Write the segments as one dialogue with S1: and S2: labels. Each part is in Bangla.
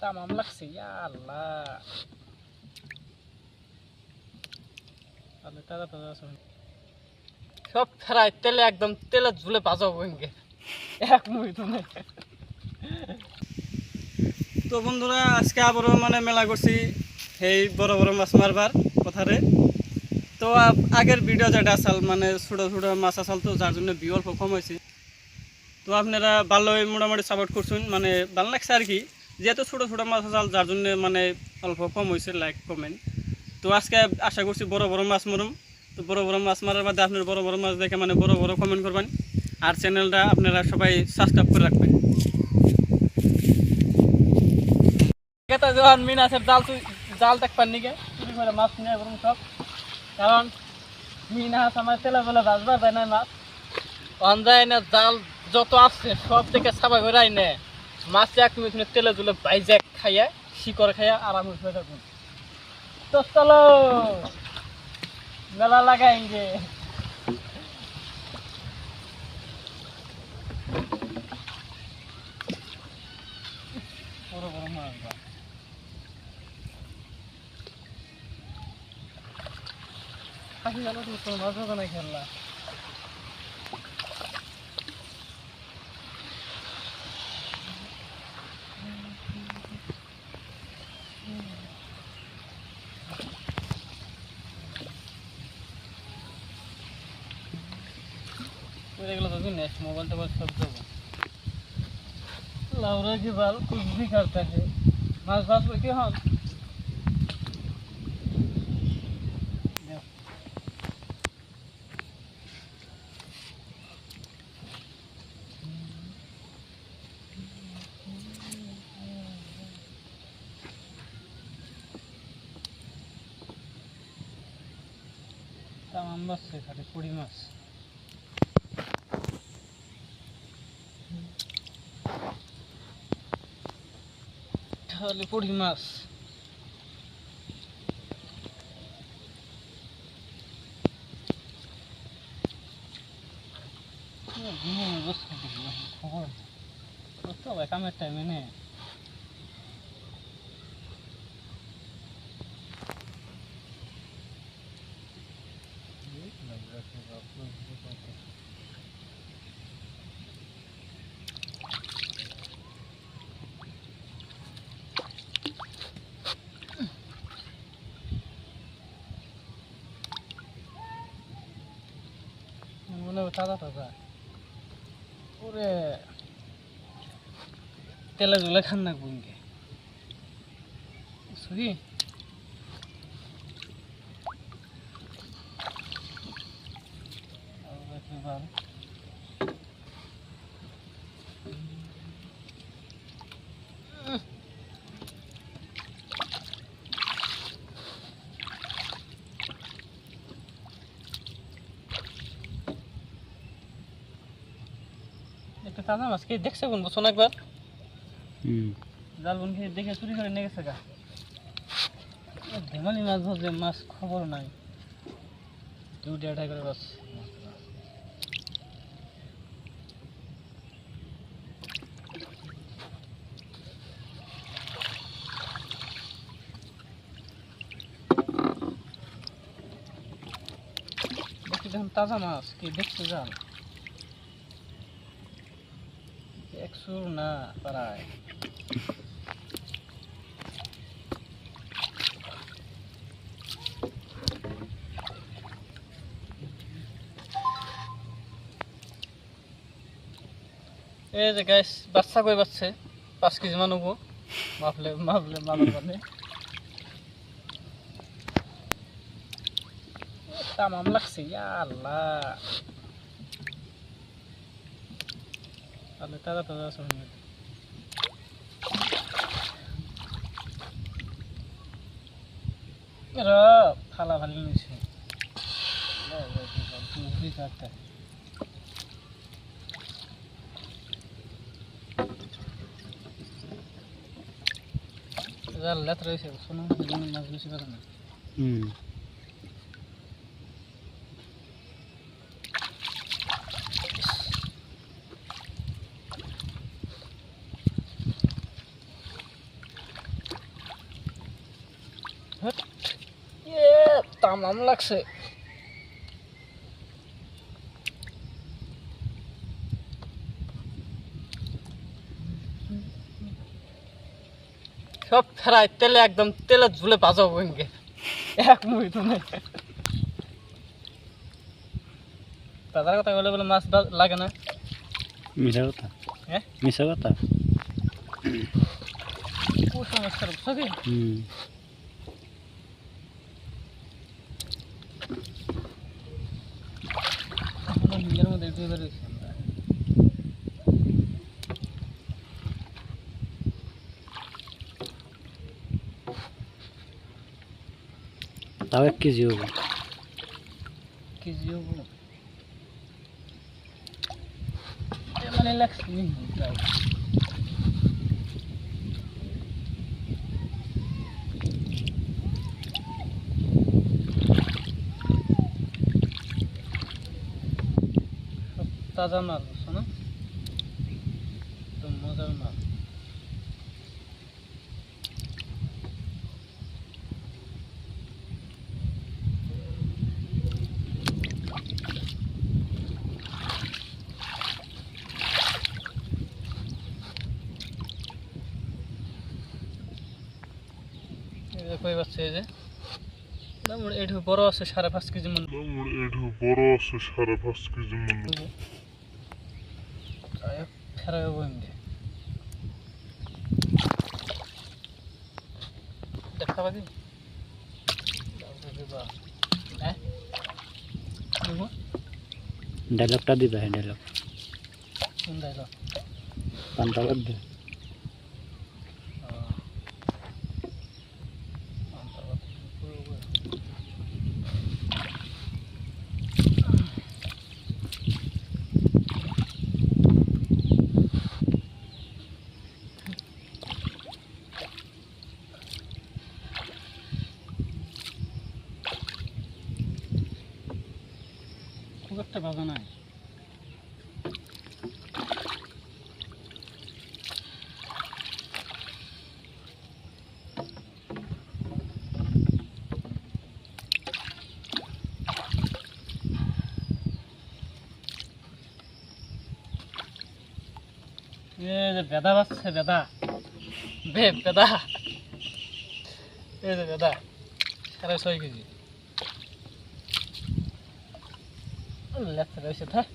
S1: তামাম লাগছে আল্লাহ তাহলে তাজা আছে সব ফেরাই তেলে একদম তেলে ঝুলে বাজাবো এক মুই তুমি
S2: তো বন্ধুরা আজকে আবারও মানে মেলা করছি সেই বড় বড় মাছ মারবার কথারে। তো আগের ভিডিও যেটা আসাল মানে ছোটো ছোটো মাছ আসাল তো যার জন্য বিয়ে অল্প কম হয়েছে। তো আপনারা ভালোই মোটামুটি সাপোর্ট করছেন মানে ভালো লাগছে আর কি। যেহেতু ছোটো ছোটো মাছ আসাল যার জন্য মানে অল্প কম হয়েছে লাইক কমেন্ট তো আজকে আশা করছি বড় বড় মাছ মারুম। তো বড় বড় মাছ মারার বাদে আপনার বড় বড় মাছ দেখে মানে বড় বড় কমেন্ট করবেন। আর চ্যানেলটা আপনারা সবাই সাবস্ক্রাইব করে রাখবেন।
S1: যখন মিন আছে জাল জাল দেখবার নিকে চুরি করে মাছ নিয়ে বরং সব। কারণ মিন আছে আমার তেলে বেলে যায় না মাছ। অঞ্জায় না, জাল যত আছে সব থেকে সাবাই বেড়াই নে মাছ এক মিনিট তেলে জুলে বাইজে খাইয়া, শিকড় খাইয়া আরাম হয়ে থাকুন। তো চলো, মেলা বড় মাছ জানো তুমি কোনো মাছ ধরবে না করে গেল তো নেক্সট মোবাইল টোবাইল সব দেবো। লাউরা কি বাল कुछ भी মাছ বাস করতে হন তামাম মাছ খাটে কুড়ি মাছ। খালি পুঁটি মাছ। খবর কামের টাইমে নে মনে হবে তাজা তাজা ওরে তেলে জলে খান না গুনকে সুহি একটা তাজা মাছ কে দেখছে কোন বছর একবার জাল বোন খেয়ে দেখে চুরি করে নিয়ে গেছে গা? ধেমালি মাছ ধরছে মাছ খবর নাই। দু দেড়াই করে বাস দেখছি দেখুন তাজা মাছ কি দেখছে জাল। একশো না প্রায়? এই যে গাইস বাচ্চা কই বাচ্চে? পাঁচ কেজি মান হব। মাপলে মাপলে মাপলে মানে। তামাম লাগছে আল্লাহ তাহলে তাজা তাজা আছে মনে হয়। এরা ফালা ফালি নিছে মুখি কাটতে জাল লেত রয়েছে শোনো মাছ বেশি পারে না এ তামাম লাগছে। সব ফেরাই তেলে একদম তেলে ঝুলে বাজাবো ইনকে এক মুই তো নেই দাদার কথা বলে বলে মাছ লাগে না।
S3: মিশা কথা?
S1: হ্যাঁ
S3: মিশা কথা?
S1: কুসংস্কার বুঝছ
S3: হুম
S1: নিজের মধ্যে একটু বেরোইছি আমরা।
S3: তাও এক কেজি হবে
S1: কেজি হব এ মানে লাগছে তাজা মাল বুঝছ না একদম মজার কই বাচ্চা এই যে। এটু বড় আছে সাড়ে পাঁচ কেজি মন।
S4: এটু বড় আছে সাড়ে পাঁচ কেজি মনে।
S1: ফেরা যাব এমনি দেখা পাবি হ্যাঁ দেখব
S3: ডায়লগটা দিবা হ্যাঁ ডায়লগ
S1: কোন ডাইলগ
S3: পান্তা বাদ দে
S1: খুব একটা বাজা নাই এ যে বেদা বাজছে বেদা। বে, বেদা। এই যে বেদা সাড়ে ছয় কেজি রয়েছে থাক।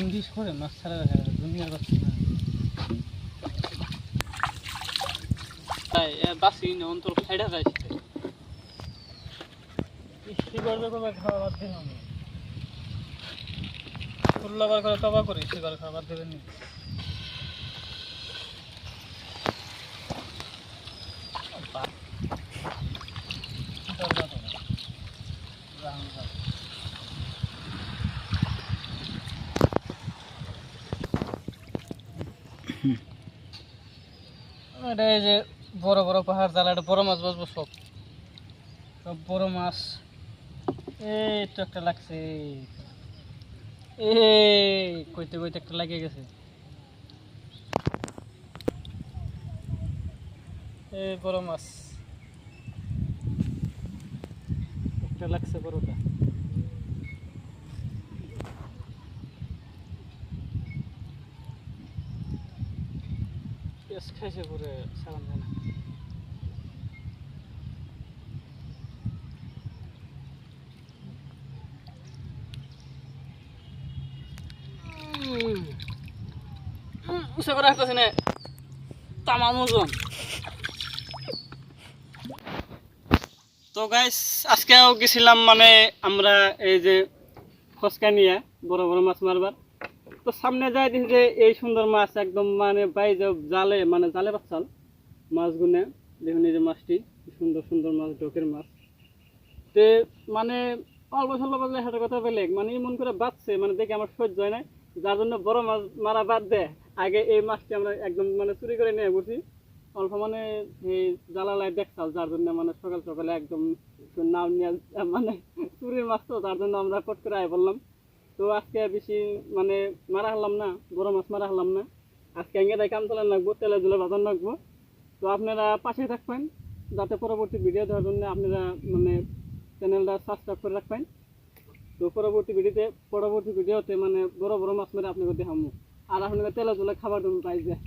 S1: ইংলিশ করে মাছ ছাড়া দেখা যাবে দুনিয়ার বাচ্চা না বাসি না, অন্তর খাওয়া বাদ দিন আমি ফুল্লাবার করে তবা করি, শিবার খাওয়া বাদ। এটা এই যে বড় বড় পাহাড় জাল, এটা বড় মাছ বসবো সব। সব বড় মাছ। এই, তো একটা লাগছে। এই, কইতে কইতে একটা লাগিয়ে গেছে। এই, বড় মাছ। একটা লাগছে বড়টা। পেঁয়াজ খাইছে জানা করে আসতেছে না। তামাম ওজন।
S2: তো গাইস আজকেও গেছিলাম মানে আমরা এই যে ফসকা নিয়ে বড় বড় মাছ মারবার। তো সামনে যাই দেখি যে এই সুন্দর মাছ একদম মানে বাই যে জালে মানে জালে বাচ্চাল মাছ গুনে দেখুন এই যে মাছটি সুন্দর সুন্দর মাছ ডোকের মাছ। তে মানে অল্প স্বল্প বাজলে হাটের কথা বেলেগ মানে এমন করে বাঁচছে মানে দেখে আমার সহ্য হয় না যার জন্য বড় মাছ মারা বাদ দেয়। আগে এই মাছটি আমরা একদম মানে চুরি করে নিয়ে বসি।
S1: অল্প মানে এই জ্বালালাই দেখছাল, যার জন্য মানে সকাল সকালে একদম নাম নিয়ে মানে চুরির মাছ তো, তার জন্য আমরা কট করে আয় বললাম। তো আজকে বেশি মানে মারা হলাম না, বড় মাছ মারা হলাম না। আজকে এঙ্গে কাম চালান লাগবো, তেলে জুলে বাজান রাখব তো আপনারা পাশে থাকবেন, যাতে পরবর্তী ভিডিও দেওয়ার জন্য আপনারা মানে চ্যানেলটা সাবস্ক্রাইব করে রাখবেন। তো পরবর্তী ভিডিওতে পরবর্তী ভিডিওতে মানে বড় বড় মাছ মেরে আপনাকে দেখাবো আর আপনাকে তেলে জুলে খাবার জন্য যায়